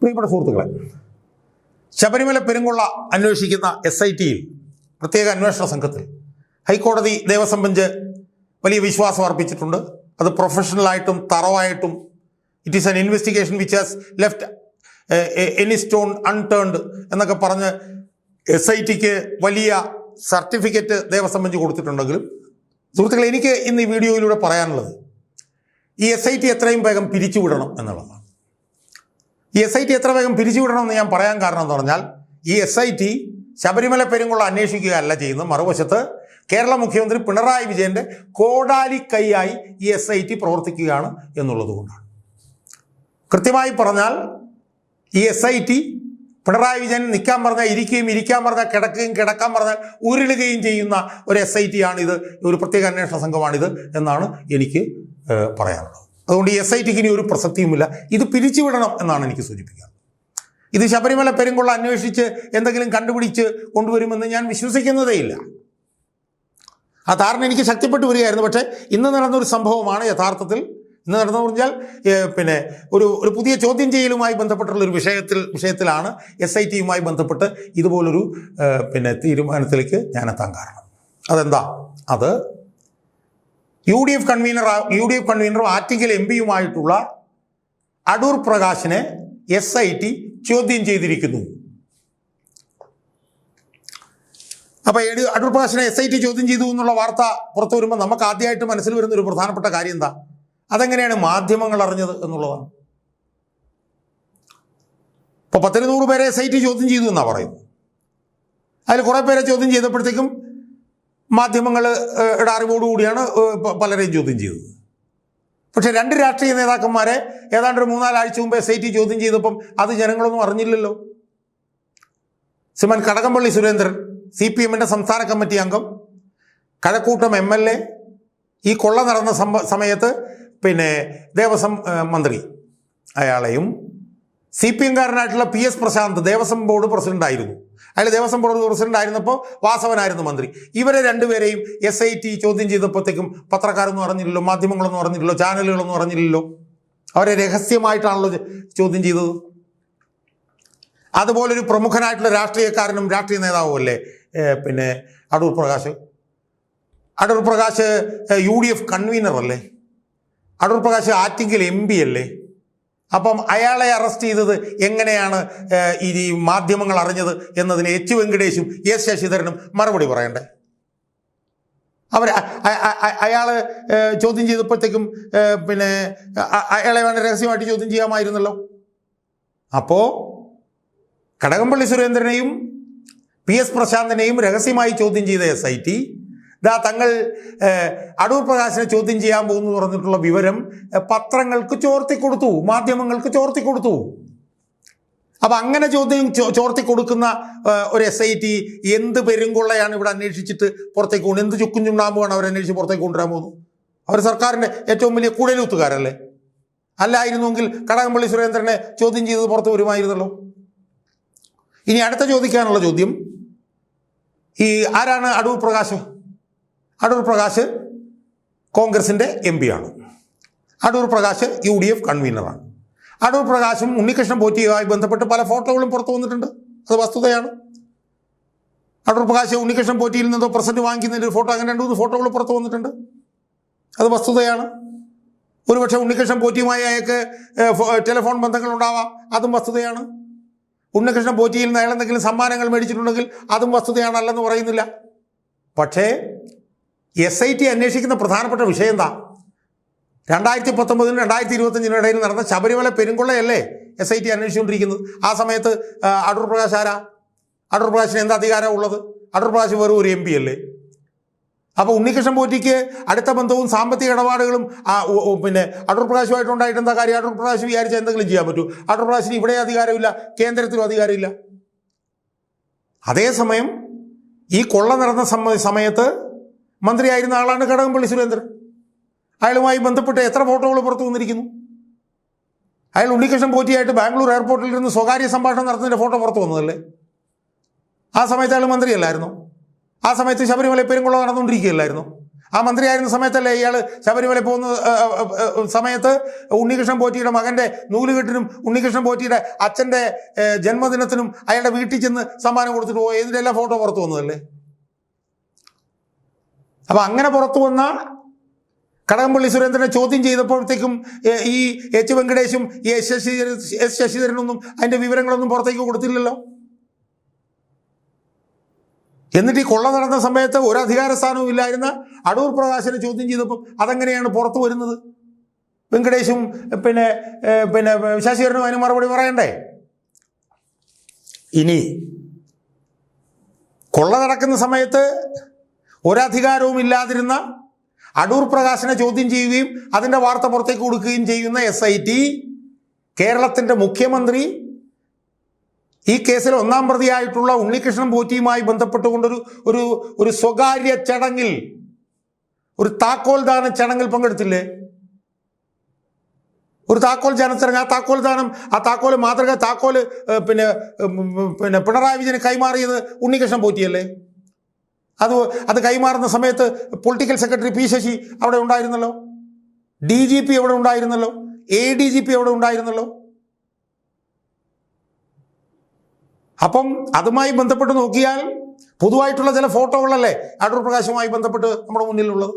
പ്രിയപ്പെട്ട സുഹൃത്തുക്കളെ ശബരിമല പെരുങ്കൊള്ള അന്വേഷിക്കുന്ന എസ് ഐ ടിയിൽ പ്രത്യേക അന്വേഷണ സംഘത്തിൽ ഹൈക്കോടതി ദേവസ്വം ബെഞ്ച് വലിയ വിശ്വാസം അർപ്പിച്ചിട്ടുണ്ട്. അത് പ്രൊഫഷണലായിട്ടും തറവായിട്ടും it is an investigation which has left any stone unturned എന്നൊക്കെ പറഞ്ഞ് എസ് ഐ ടിക്ക് വലിയ സർട്ടിഫിക്കറ്റ് ദേവസ്വം ബെഞ്ച് കൊടുത്തിട്ടുണ്ടെങ്കിലും സുഹൃത്തുക്കളെ എനിക്ക് ഇന്ന് ഈ വീഡിയോയിലൂടെ പറയാനുള്ളത് ഈ എസ് ഐ ടി എത്രയും വേഗം പിരിച്ചുവിടണം എന്നുള്ളതാണ്. എസ് ഐ ടി എത്ര വേഗം പിരിച്ചുവിടണമെന്ന് ഞാൻ പറയാൻ കാരണം എന്ന് പറഞ്ഞാൽ ഈ എസ് ഐ ടി ശബരിമല പെരുങ്കുളം അന്വേഷിക്കുകയല്ല ചെയ്യുന്നത്. മറുവശത്ത് കേരള മുഖ്യമന്ത്രി പിണറായി വിജയന്റെ കോടാലി കൈയായി ഈ എസ് ഐ ടി പ്രവർത്തിക്കുകയാണ് എന്നുള്ളത് കൊണ്ടാണ്. കൃത്യമായി പറഞ്ഞാൽ ഈ S I T Pinarayi Vijayan നിൽക്കാൻ പറഞ്ഞാൽ ഇരിക്കുകയും ഇരിക്കാൻ പറഞ്ഞാൽ കിടക്കുകയും കിടക്കാൻ പറഞ്ഞാൽ ഉരുളുകയും ചെയ്യുന്ന ഒരു എസ് ഐ ടി ആണിത്. ഒരു പ്രത്യേക അന്വേഷണ സംഘമാണിത് എന്നാണ് എനിക്ക് പറയാനുള്ളത്. അതുകൊണ്ട് എസ് ഐ ടിക്ക് ഇനി ഒരു പ്രസക്തിയുമില്ല. ഇത് പിരിച്ചുവിടണം എന്നാണ് എനിക്ക് സൂചിപ്പിക്കുന്നത് ഇത് ശബരിമല പെരുങ്കൊള്ള അന്വേഷിച്ച് എന്തെങ്കിലും കണ്ടുപിടിച്ച് കൊണ്ടുവരുമെന്ന് ഞാൻ വിശ്വസിക്കുന്നതേയില്ല ആ ധാരണ എനിക്ക് ശക്തിപ്പെട്ടു വരികയായിരുന്നു. പക്ഷേ ഇന്ന് നടന്നൊരു സംഭവമാണ് യഥാർത്ഥത്തിൽ. ഇന്ന് നടന്നു പറഞ്ഞാൽ പിന്നെ ഒരു ഒരു പുതിയ ചോദ്യം ചെയ്യലുമായി ബന്ധപ്പെട്ടുള്ള ഒരു വിഷയത്തിൽ വിഷയത്തിലാണ് എസ് ഐ ടിയുമായി ബന്ധപ്പെട്ട് ഇതുപോലൊരു പിന്നെ തീരുമാനത്തിലേക്ക് ഞാൻ എത്താൻ കാരണം. അതെന്താ? അത് U D F convener U D F കൺവീനറും Attingal M പിയുമായിട്ടുള്ള അടൂർ പ്രകാശിനെ എസ് ഐ ടി ചോദ്യം ചെയ്തിരിക്കുന്നു. അപ്പോൾ അടൂർ പ്രകാശിനെ എസ് ഐ ടി ചോദ്യം ചെയ്തു എന്നുള്ള വാർത്ത പുറത്തു വരുമ്പോൾ നമുക്ക് ആദ്യമായിട്ട് മനസ്സിൽ വരുന്ന ഒരു പ്രധാനപ്പെട്ട കാര്യം എന്താ? അതെങ്ങനെയാണ് മാധ്യമങ്ങൾ അറിഞ്ഞത് എന്നുള്ളതാണ്. ഇപ്പോൾ പത്തിരുന്നൂറ് പേരെ എസ് ഐ ടി ചോദ്യം ചെയ്തു എന്നാണ് പറയുന്നത്. അതിൽ കുറേ പേരെ ചോദ്യം ചെയ്തപ്പോഴത്തേക്കും മാധ്യമങ്ങൾ യുടെ അറിവോടുകൂടിയാണ് പലരെയും ചോദ്യം ചെയ്തത്. പക്ഷെ രണ്ട് രാഷ്ട്രീയ നേതാക്കന്മാരെ ഏതാണ്ട് ഒരു മൂന്നാലാഴ്ച മുമ്പ് എസ് ഐ ടി ചോദ്യം ചെയ്തപ്പം അത് ജനങ്ങളൊന്നും അറിഞ്ഞില്ലല്ലോ. ശ്രീമാൻ കടകംപള്ളി സുരേന്ദ്രൻ സി പി എമ്മിന്റെ സംസ്ഥാന കമ്മിറ്റി അംഗം കഴക്കൂട്ടം എം എൽ എ ഈ കൊള്ള നടന്ന സമയത്ത് പിന്നെ ദേവസ്വം മന്ത്രി അയാളെയും C P എംകാരനായിട്ടുള്ള P S Prashanth Devaswom board president ആയിരുന്നു. അയാൾ ദേവസ്വം ബോർഡ് പ്രസിഡന്റ് ആയിരുന്നപ്പോൾ വാസവനായിരുന്നു മന്ത്രി. ഇവരെ രണ്ടുപേരെയും എസ് ഐ ടി ചോദ്യം ചെയ്തപ്പോഴത്തേക്കും പത്രക്കാരൊന്നും അറിഞ്ഞില്ലല്ലോ മാധ്യമങ്ങളൊന്നും അറിഞ്ഞില്ലല്ലോ ചാനലുകളൊന്നും അറിഞ്ഞില്ലല്ലോ. അവരെ രഹസ്യമായിട്ടാണല്ലോ ചോദ്യം ചെയ്തത്. അതുപോലൊരു പ്രമുഖനായിട്ടുള്ള രാഷ്ട്രീയക്കാരനും രാഷ്ട്രീയ നേതാവും അല്ലേ പിന്നെ Adoor Prakash. Adoor Prakash U D F convener അല്ലേ അടൂർ പ്രകാശ് ആറ്റിങ്കൽ എം പി അല്ലേ? അപ്പം അയാളെ അറസ്റ്റ് ചെയ്തത് എങ്ങനെയാണ് ഈ മാധ്യമങ്ങൾ അറിഞ്ഞത് എന്നതിന് എച്ച് വെങ്കടേഷും എസ് ശശിധരനും മറുപടി പറയണ്ടേ? അവർ അയാൾ ചോദ്യം ചെയ്തപ്പോഴത്തേക്കും പിന്നെ അയാളെ വേണ്ട രഹസ്യമായിട്ട് ചോദ്യം ചെയ്യാമായിരുന്നല്ലോ? അപ്പോൾ കടകംപള്ളി സുരേന്ദ്രനെയും പി എസ് പ്രശാന്തിനെയും രഹസ്യമായി ചോദ്യം ചെയ്ത എസ് ഐ ടി ദാ തങ്ങൾ അടൂർ പ്രകാശിനെ ചോദ്യം ചെയ്യാൻ പോകുന്നു പറഞ്ഞിട്ടുള്ള വിവരം പത്രങ്ങൾക്ക് ചോർത്തി കൊടുത്തു മാധ്യമങ്ങൾക്ക് ചോർത്തി കൊടുത്തു. അപ്പൊ അങ്ങനെ ചോദ്യം ചോർത്തി കൊടുക്കുന്ന ഒരു എസ് ഐ ടി എന്ത് പെരുങ്കൊള്ളയാണ് ഇവിടെ അന്വേഷിച്ചിട്ട് പുറത്തേക്ക് കൊണ്ട് എന്ത് ചുക്കും ചുണ്ടാമ്പുമാണ് അവർ അന്വേഷിച്ച് പുറത്തേക്ക് കൊണ്ടുവരാൻ പോകുന്നു അവർ സർക്കാരിന്റെ ഏറ്റവും വലിയ കുഴലൂത്തുകാരല്ലേ അല്ലായിരുന്നുവെങ്കിൽ കടകംപള്ളി സുരേന്ദ്രനെ ചോദ്യം ചെയ്തത് പുറത്ത് വരുമായിരുന്നല്ലോ? ഇനി അടുത്ത ചോദിക്കാനുള്ള ചോദ്യം ഈ ആരാണ് അടൂർ പ്രകാശ്? അടൂർ പ്രകാശ് കോൺഗ്രസിന്റെ എം ആണ് Adoor Prakash U D F കൺവീനറാണ്. Adoor പ്രകാശും ഉണ്ണികൃഷ്ണൻ പോറ്റിയുമായി ബന്ധപ്പെട്ട് പല ഫോട്ടോകളും പുറത്തു വന്നിട്ടുണ്ട്. അത് വസ്തുതയാണ്. അടൂർ പ്രകാശ് ഉണ്ണികൃഷ്ണൻ പോറ്റിയിൽ നിന്നോ പ്രസന്റ് വാങ്ങിക്കുന്നതിന്റെ ഒരു ഫോട്ടോ അങ്ങനെ രണ്ട് മൂന്ന് ഫോട്ടോകൾ പുറത്തു വന്നിട്ടുണ്ട്. അത് വസ്തുതയാണ്. ഒരുപക്ഷെ ഉണ്ണികൃഷ്ണൻ പോറ്റിയുമായി അയാൾക്ക് ടെലിഫോൺ ബന്ധങ്ങൾ ഉണ്ടാവാം. അതും വസ്തുതയാണ്. ഉണ്ണികൃഷ്ണൻ പോറ്റിയിൽ നിന്ന് അയാൾ എന്തെങ്കിലും സമ്മാനങ്ങൾ മേടിച്ചിട്ടുണ്ടെങ്കിൽ അതും വസ്തുതയാണല്ലെന്ന് പറയുന്നില്ല. പക്ഷേ എസ് ഐ ടി അന്വേഷിക്കുന്ന പ്രധാനപ്പെട്ട വിഷയം എന്താ? രണ്ടായിരത്തി പത്തൊമ്പതിനും രണ്ടായിരത്തി ഇരുപത്തഞ്ചിനും ഇടയിൽ നടന്ന ശബരിമല പെരുങ്കൊള്ളയല്ലേ എസ് ഐ ടി അന്വേഷിച്ചുകൊണ്ടിരിക്കുന്നത്? ആ സമയത്ത് അടൂർ പ്രകാശ് ആരാ? അടൂർ പ്രകാശിന് എന്താ അധികാരം ഉള്ളത്? അടൂർ പ്രകാശ് വെറും ഒരു എം പി അല്ലേ? അപ്പോൾ ഉണ്ണികൃഷ്ണൻ പോറ്റിക്ക് അടുത്ത ബന്ധവും സാമ്പത്തിക ഇടപാടുകളും പിന്നെ അടൂർ പ്രകാശുമായിട്ട് ഉണ്ടായിട്ട് എന്താ കാര്യം? അടൂർ പ്രകാശ് വിചാരിച്ച എന്തെങ്കിലും ചെയ്യാൻ പറ്റൂ. അടൂർ പ്രകാശിന് ഇവിടെ അധികാരമില്ല കേന്ദ്രത്തിലും അധികാരമില്ല. അതേസമയം ഈ കൊള്ള നടന്ന സമ സമയത്ത് മന്ത്രിയായിരുന്ന ആളാണ് കടകംപള്ളി സുരേന്ദ്രൻ. അയാളുമായി ബന്ധപ്പെട്ട് എത്ര ഫോട്ടോകൾ പുറത്തു വന്നിരിക്കുന്നു? അയാൾ ഉണ്ണികൃഷ്ണൻ പോറ്റിയായിട്ട് ബാംഗ്ലൂർ എയർപോർട്ടിൽ നിന്ന് സ്വകാര്യ സംഭാഷണം നടത്തുന്നതിന്റെ ഫോട്ടോ പുറത്തു വന്നതല്ലേ? ആ സമയത്ത് അയാൾ മന്ത്രിയല്ലായിരുന്നു? ആ സമയത്ത് ശബരിമല പെരുങ്കുളം നടന്നുകൊണ്ടിരിക്കുകയല്ലായിരുന്നു? ആ മന്ത്രിയായിരുന്ന സമയത്തല്ലേ ഇയാൾ ശബരിമല പോകുന്ന സമയത്ത് ഉണ്ണികൃഷ്ണൻ പോറ്റിയുടെ മകന്റെ നൂലുകെട്ടിനും ഉണ്ണികൃഷ്ണൻ പോറ്റിയുടെ അച്ഛന്റെ ജന്മദിനത്തിനും അയാളുടെ വീട്ടിൽ ചെന്ന് സമ്മാനം കൊടുത്തിട്ട് പോയി. ഇതിന്റെ എല്ലാം ഫോട്ടോ പുറത്തു വന്നതല്ലേ? അപ്പം അങ്ങനെ പുറത്തു വന്ന കടകംപള്ളി സുരേന്ദ്രനെ ചോദ്യം ചെയ്തപ്പോഴത്തേക്കും ഈ എച്ച് വെങ്കടേഷും ഈ എസ് ശശിധരൻ എസ് ശശിധരനൊന്നും അതിന്റെ വിവരങ്ങളൊന്നും പുറത്തേക്ക് കൊടുത്തില്ലല്ലോ? എന്നിട്ട് ഈ കൊള്ള നടന്ന സമയത്ത് ഒരു സ്ഥാനവും ഇല്ലായിരുന്ന അടൂർ പ്രകാശനെ ചോദ്യം ചെയ്തപ്പം അതെങ്ങനെയാണ് പുറത്തു വരുന്നത്? വെങ്കടേഷും പിന്നെ പിന്നെ ശശിധരനും അതിന് മറുപടി പറയണ്ടേ? ഇനി കൊള്ള നടക്കുന്ന സമയത്ത് ഒരധികാരവും ഇല്ലാതിരുന്ന അടൂർ പ്രകാശിനെ ചോദ്യം ചെയ്യുകയും അതിന്റെ വാർത്ത പുറത്തേക്ക് കൊടുക്കുകയും ചെയ്യുന്ന എസ് ഐ ടി കേരളത്തിന്റെ മുഖ്യമന്ത്രി ഈ കേസിൽ ഒന്നാം പ്രതിയായിട്ടുള്ള ഉണ്ണികൃഷ്ണൻ പോറ്റിയുമായി ബന്ധപ്പെട്ടുകൊണ്ടൊരു ഒരു ഒരു സ്വകാര്യ ചടങ്ങിൽ ഒരു താക്കോൽ ദാന ചടങ്ങിൽ പങ്കെടുത്തില്ലേ? ഒരു താക്കോൽ ചടങ്ങ് ആ താക്കോൽ ദാനം ആ താക്കോൽ മാതൃക താക്കോൽ പിന്നെ പിന്നെ പിണറായി വിജയന് കൈമാറിയത് ഉണ്ണികൃഷ്ണൻ പോറ്റിയല്ലേ? അത് അത് കൈമാറുന്ന സമയത്ത് പൊളിറ്റിക്കൽ സെക്രട്ടറി പി ശശി അവിടെ ഉണ്ടായിരുന്നല്ലോ? ഡി ജി പി അവിടെ ഉണ്ടായിരുന്നല്ലോ? എ ഡി ജി പി അവിടെ ഉണ്ടായിരുന്നല്ലോ? അപ്പം അതുമായി ബന്ധപ്പെട്ട് നോക്കിയാൽ പൊതുവായിട്ടുള്ള ചില ഫോട്ടോകളല്ലേ അടൂർ പ്രകാശുമായി ബന്ധപ്പെട്ട് നമ്മുടെ മുന്നിലുള്ളത്?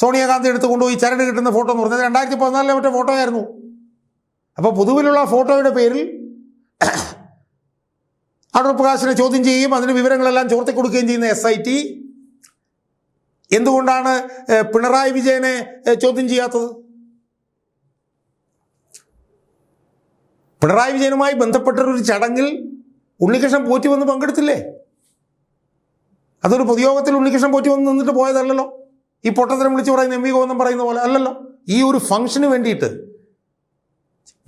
സോണിയാഗാന്ധി എടുത്ത് കൊണ്ടുപോയി ചരട് കിട്ടുന്ന ഫോട്ടോ എന്ന് പറഞ്ഞത് രണ്ടായിരത്തി പതിനാലിലെ മറ്റേ ഫോട്ടോ ആയിരുന്നു അപ്പോൾ പൊതുവിലുള്ള ഫോട്ടോയുടെ പേരിൽ അടൂർ പ്രകാശിനെ ചോദ്യം ചെയ്യുകയും അതിന് വിവരങ്ങളെല്ലാം ചോർത്തി കൊടുക്കുകയും ചെയ്യുന്ന എസ് ഐ ടി എന്തുകൊണ്ടാണ് പിണറായി വിജയനെ ചോദ്യം ചെയ്യാത്തത്? പിണറായി വിജയനുമായി ബന്ധപ്പെട്ടൊരു ചടങ്ങിൽ ഉണ്ണികൃഷ്ണൻ പോറ്റി വന്ന് പങ്കെടുത്തില്ലേ? അതൊരു പൊതുയോഗത്തിൽ ഉണ്ണികൃഷ്ണൻ പോറ്റി വന്ന് നിന്നിട്ട് പോയതല്ലല്ലോ? ഈ പൊട്ടത്തരം വിളിച്ച് പറയുന്ന എം വി ഗോവിന്ദൻ പറയുന്ന പോലെ അല്ലല്ലോ? ഈ ഒരു ഫംഗ്ഷന് വേണ്ടിയിട്ട്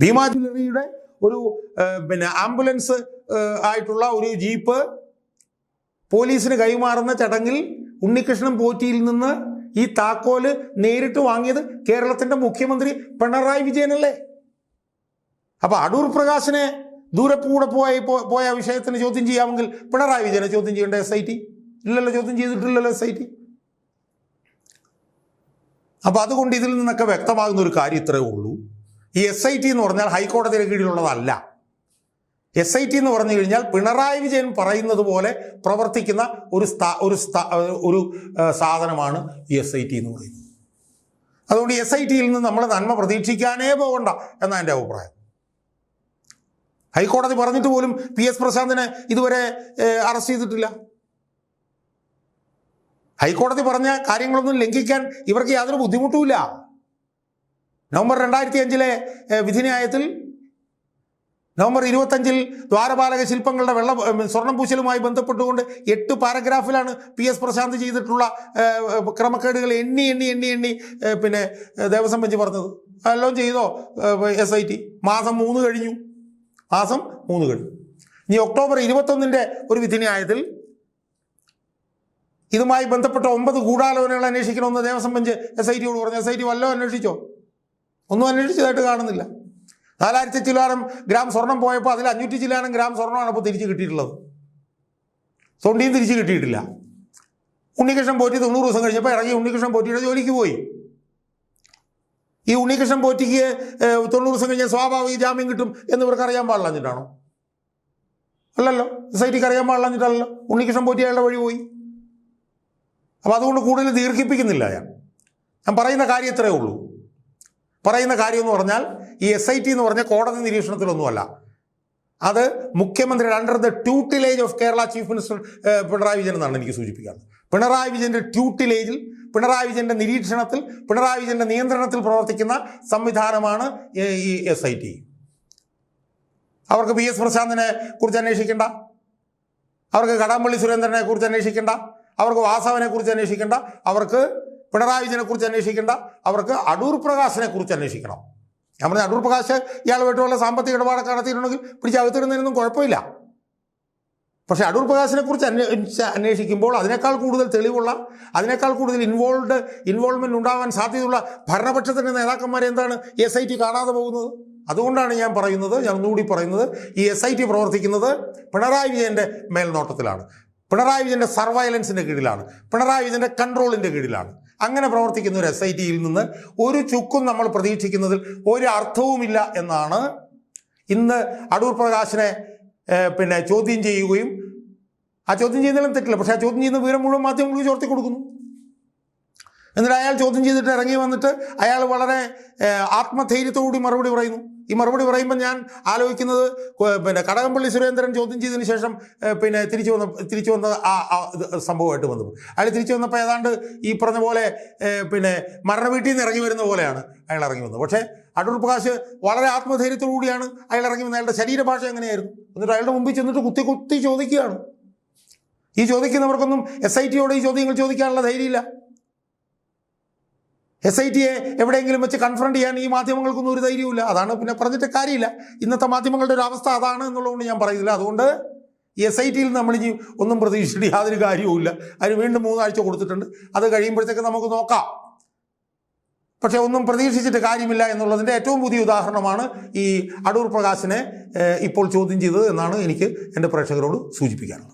ഭീമാ ജ്വല്ലറിയുടെ ഒരു പിന്നെ ആംബുലൻസ് ആയിട്ടുള്ള ഒരു ജീപ്പ് പോലീസിന് കൈമാറുന്ന ചടങ്ങിൽ ഉണ്ണികൃഷ്ണൻ പോറ്റിയിൽ നിന്ന് ഈ താക്കോൽ നേരിട്ട് വാങ്ങിയത് കേരളത്തിന്റെ മുഖ്യമന്ത്രി പിണറായി വിജയനല്ലേ? അപ്പൊ അടൂർ പ്രകാശിനെ ദൂരെ കൂടെ പോയി പോയ വിഷയത്തിന് ചോദ്യം ചെയ്യാമെങ്കിൽ പിണറായി വിജയനെ ചോദ്യം ചെയ്യേണ്ട എസ് ഐ ടി ഇല്ലല്ലോ ചോദ്യം ചെയ്തിട്ടില്ലല്ലോ എസ് ഐ ടി അപ്പൊ അതുകൊണ്ട് ഇതിൽ നിന്നൊക്കെ വ്യക്തമാകുന്ന ഒരു കാര്യം ഇത്രയേ ഉള്ളൂ. ഈ എസ് ഐ ടി എന്ന് പറഞ്ഞാൽ ഹൈക്കോടതിയുടെ കീഴിലുള്ളതല്ല. എസ് ഐ ടി എന്ന് പറഞ്ഞു കഴിഞ്ഞാൽ പിണറായി വിജയൻ പറയുന്നത് പോലെ പ്രവർത്തിക്കുന്ന ഒരു സ്ഥാ ഒരു സ്ഥാ ഒരു സാധനമാണ് ഈ എസ് ഐ ടി എന്ന് പറയുന്നത്. അതുകൊണ്ട് എസ് ഐ ടിയിൽ നിന്ന് നമ്മൾ നന്മ പ്രതീക്ഷിക്കാനേ പോകണ്ട എന്നാണ് എന്റെ അഭിപ്രായം. ഹൈക്കോടതി പറഞ്ഞിട്ട് പോലും പി എസ് പ്രശാന്തിനെ ഇതുവരെ അറസ്റ്റ് ചെയ്തിട്ടില്ല. ഹൈക്കോടതി പറഞ്ഞ കാര്യങ്ങളൊന്നും ലംഘിക്കാൻ ഇവർക്ക് യാതൊരു ബുദ്ധിമുട്ടുമില്ല. നവംബർ രണ്ടായിരത്തി അഞ്ചിലെ വിധിന്യായത്തിൽ നവംബർ ഇരുപത്തഞ്ചിൽ ദ്വാരപാലക ശില്പങ്ങളുടെ വെള്ള സ്വർണം പൂശലുമായി ബന്ധപ്പെട്ടുകൊണ്ട് എട്ട് പാരഗ്രാഫിലാണ് പി എസ് പ്രശാന്ത് ചെയ്തിട്ടുള്ള ക്രമക്കേടുകൾ എണ്ണി എണ്ണി എണ്ണി എണ്ണി പിന്നെ ദേവസ്വം ബെഞ്ച് പറഞ്ഞത്. അതെല്ലാം ചെയ്തോ എസ് ഐ ടി മാസം മൂന്ന് കഴിഞ്ഞു. മാസം മൂന്ന് കഴിഞ്ഞു. ഇനി ഒക്ടോബർ ഇരുപത്തൊന്നിന്റെ ഒരു വിധിന്യായത്തിൽ ഇതുമായി ബന്ധപ്പെട്ട ഒമ്പത് ഗൂഢാലോചനകൾ അന്വേഷിക്കണമെന്ന് ദേവസ്വം ബെഞ്ച് എസ് ഐ ടിയോട് പറഞ്ഞു. എസ് ഐ ടി വല്ലതും അന്വേഷിച്ചോ? ഒന്നും അന്വേഷിച്ചതായിട്ട് കാണുന്നില്ല. നാലായിരത്തി ചില്ലാനം ഗ്രാം സ്വർണം പോയപ്പോൾ അതിൽ അഞ്ഞൂറ്റി ചില്ലാനം ഗ്രാം സ്വർണമാണ് ഇപ്പോൾ തിരിച്ച് കിട്ടിയിട്ടുള്ളത്. തൊണ്ടിയും തിരിച്ച് കിട്ടിയിട്ടില്ല. ഉണ്ണികൃഷ്ണൻ പോറ്റി തൊണ്ണൂറ് ദിവസം കഴിഞ്ഞപ്പോൾ ഇറങ്ങി ഉണ്ണികൃഷ്ണൻ പോറ്റിയുടെ ജോലിക്ക് പോയി. ഈ ഉണ്ണികൃഷ്ണൻ പോറ്റിക്ക് തൊണ്ണൂറ് ദിവസം കഴിഞ്ഞാൽ സ്വാഭാവിക ജാമ്യം കിട്ടും എന്ന് ഇവർക്ക് അറിയാൻ പാടില്ലഞ്ഞിട്ടാണോ അല്ലല്ലോ സൊസൈറ്റിക്ക് അറിയാൻ പാടില്ലഞ്ഞിട്ടല്ലോ ഉണ്ണികൃഷ്ണൻ പോറ്റി അയാളുടെ വഴി പോയി. അപ്പോൾ അതുകൊണ്ട് കൂടുതൽ ദീർഘിപ്പിക്കുന്നില്ല ഞാൻ ഞാൻ പറയുന്ന കാര്യം ഇത്രയേ ഉള്ളൂ. പറയുന്ന കാര്യം എന്ന് പറഞ്ഞാൽ ഈ എസ് ഐ ടി എന്ന് പറഞ്ഞ കോടതി നിരീക്ഷണത്തിലൊന്നുമല്ല. അത് മുഖ്യമന്ത്രിയുടെ under the tutelage of Kerala chief minister Pinarayi Vijayan എന്നാണ് എനിക്ക് സൂചിപ്പിക്കാറ്. പിണറായി വിജയന്റെ ട്യൂട്ടിലേജിൽ പിണറായി വിജയന്റെ നിരീക്ഷണത്തിൽ പിണറായി വിജയന്റെ നിയന്ത്രണത്തിൽ പ്രവർത്തിക്കുന്ന സംവിധാനമാണ് ഈ എസ് ഐ ടി അവർക്ക് പി എസ് പ്രശാന്തിനെ കുറിച്ച് അന്വേഷിക്കേണ്ട. അവർക്ക് കടകംപള്ളി സുരേന്ദ്രനെ കുറിച്ച് അന്വേഷിക്കേണ്ട. അവർക്ക് വാസവനെ കുറിച്ച് അന്വേഷിക്കേണ്ട. അവർക്ക് പിണറായി വിജയനെ കുറിച്ച് അന്വേഷിക്കേണ്ട. അവർക്ക് അടൂർ പ്രകാശിനെ കുറിച്ച് അന്വേഷിക്കണം. ഞാൻ പറഞ്ഞ അടൂർ പ്രകാശ് ഇയാളുമായിട്ട് വല്ല സാമ്പത്തിക ഇടപാടൊക്കെ നടത്തിയിട്ടുണ്ടെങ്കിൽ പിടിച്ച് അകത്തിടുന്നതിനൊന്നും കുഴപ്പമില്ല. പക്ഷേ അടൂർ പ്രകാശിനെ കുറിച്ച് അന്വേഷിക്കുമ്പോൾ അതിനേക്കാൾ കൂടുതൽ തെളിവുള്ള അതിനേക്കാൾ കൂടുതൽ ഇൻവോൾവ് ഇൻവോൾവ്മെന്റ് ഉണ്ടാവാൻ സാധ്യതയുള്ള ഭരണപക്ഷത്തിന്റെ നേതാക്കന്മാരെ എന്താണ് എസ് ഐ ടി കാണാതെ പോകുന്നത്? അതുകൊണ്ടാണ് ഞാൻ പറയുന്നത് ഞാൻ ഒന്നുകൂടി പറയുന്നത്. ഈ എസ് ഐ ടി പ്രവർത്തിക്കുന്നത് പിണറായി വിജയന്റെ മേൽനോട്ടത്തിലാണ്. പിണറായി വിജയന്റെ സർവൈലൻസിന്റെ കീഴിലാണ്. പിണറായി വിജയന്റെ കൺട്രോളിന്റെ കീഴിലാണ്. അങ്ങനെ പ്രവർത്തിക്കുന്ന ഒരു എസ് ഐ ടിയിൽ നിന്ന് ഒരു ചുക്കും നമ്മൾ പ്രതീക്ഷിക്കുന്നതിൽ ഒരു അർത്ഥവുമില്ല എന്നാണ് ഇന്ന് അടൂർ പ്രകാശിനെ പിന്നെ ചോദ്യം ചെയ്യുകയും ആ ചോദ്യം ചെയ്യുന്നതിലും തെറ്റില്ല. പക്ഷേ ആ ചോദ്യം ചെയ്യുന്ന വിവരം മുഴുവൻ മാധ്യമങ്ങൾക്ക് ചോർത്തി കൊടുക്കുന്നു എന്നിട്ട് അയാൾ ചോദ്യം ചെയ്തിട്ട് ഇറങ്ങി വന്നിട്ട് അയാൾ വളരെ ആത്മധൈര്യത്തോടുകൂടി മറുപടി പറയുന്നു. ഈ മറുപടി പറയുമ്പോൾ ഞാൻ ആലോചിക്കുന്നത് പിന്നെ കടകംപള്ളി സുരേന്ദ്രൻ ചോദ്യം ചെയ്തതിന് ശേഷം പിന്നെ തിരിച്ചു വന്ന തിരിച്ചു വന്ന ആ സംഭവമായിട്ട് വന്നു. അയാൾ തിരിച്ചു വന്നപ്പോൾ ഏതാണ്ട് ഈ പറഞ്ഞ പോലെ പിന്നെ മരണ വീട്ടിൽ നിന്ന് ഇറങ്ങി വരുന്ന പോലെയാണ് അയാൾ ഇറങ്ങി വന്നത്. പക്ഷേ അടൂർ പ്രകാശ് വളരെ ആത്മധൈര്യത്തോടുകൂടിയാണ് അയാൾ ഇറങ്ങി വന്നത്. അയാളുടെ ശരീരഭാഷ എങ്ങനെയായിരുന്നു? എന്നിട്ട് അയാളുടെ മുമ്പിൽ ചെന്നിട്ട് കുത്തി കുത്തി ചോദിക്കുകയാണ്. ഈ ചോദിക്കുന്നവർക്കൊന്നും എസ് ഐ ടിയോട് ഈ ചോദ്യങ്ങൾ ചോദിക്കാനുള്ള ധൈര്യമില്ല. എസ് ഐ ടിയെ എവിടെയെങ്കിലും വെച്ച് കൺഫ്രണ്ട് ചെയ്യാൻ ഈ മാധ്യമങ്ങൾക്കൊന്നും ഒരു ധൈര്യമില്ല അതാണ് പിന്നെ പറഞ്ഞിട്ട് കാര്യമില്ല. ഇന്നത്തെ മാധ്യമങ്ങളുടെ ഒരു അവസ്ഥ അതാണ് എന്നുള്ളതുകൊണ്ട് ഞാൻ പറയുന്നില്ല. അതുകൊണ്ട് എസ് ഐ ടിയിൽ നമ്മൾ ഇനി ഒന്നും പ്രതീക്ഷിച്ചിട്ട് യാതൊരു കാര്യവുമില്ല. അതിന് വീണ്ടും മൂന്നാഴ്ച കൊടുത്തിട്ടുണ്ട്. അത് കഴിയുമ്പോഴത്തേക്ക് നമുക്ക് നോക്കാം. പക്ഷേ ഒന്നും പ്രതീക്ഷിച്ചിട്ട് കാര്യമില്ല എന്നുള്ളതിന്റെ ഏറ്റവും പുതിയ ഉദാഹരണമാണ് ഈ അടൂർ പ്രകാശിനെ ഇപ്പോൾ ചോദ്യം ചെയ്തത് എന്നാണ് എനിക്ക് എന്റെ പ്രേക്ഷകരോട് സൂചിപ്പിക്കാനുള്ളത്.